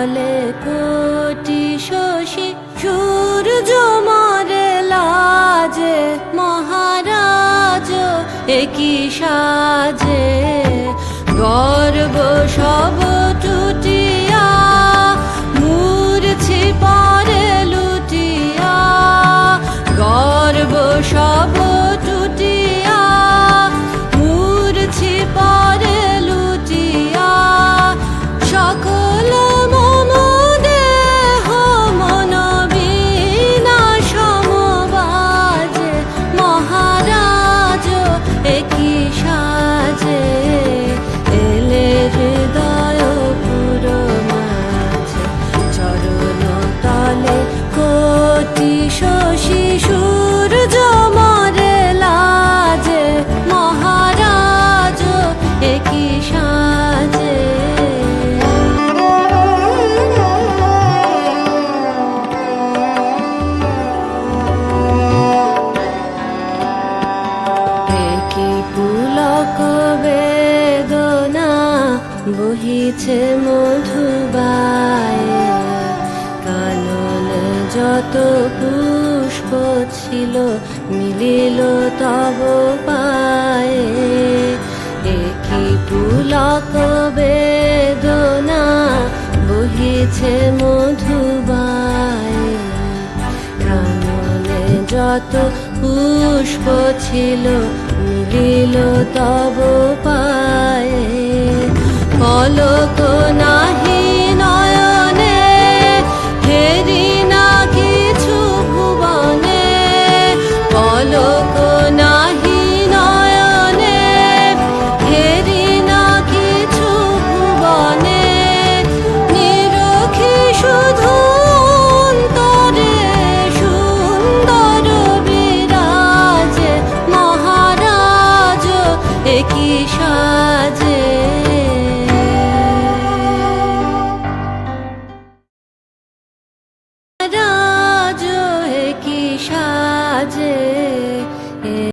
তলে কোটি শশী সূর্য মারে লাজে মহারাজ একই সাজে গর্ব সব একই একই পুলক বেদনা বহিছে মধুবায় কাননে যত পুষ্প ছিল, মিলিল তব পায়ে। একই পুলক বেদনা বহিছে মধুবায় যত পুষ্প ছিল মিলিল তব পায়ে। পলক নাহি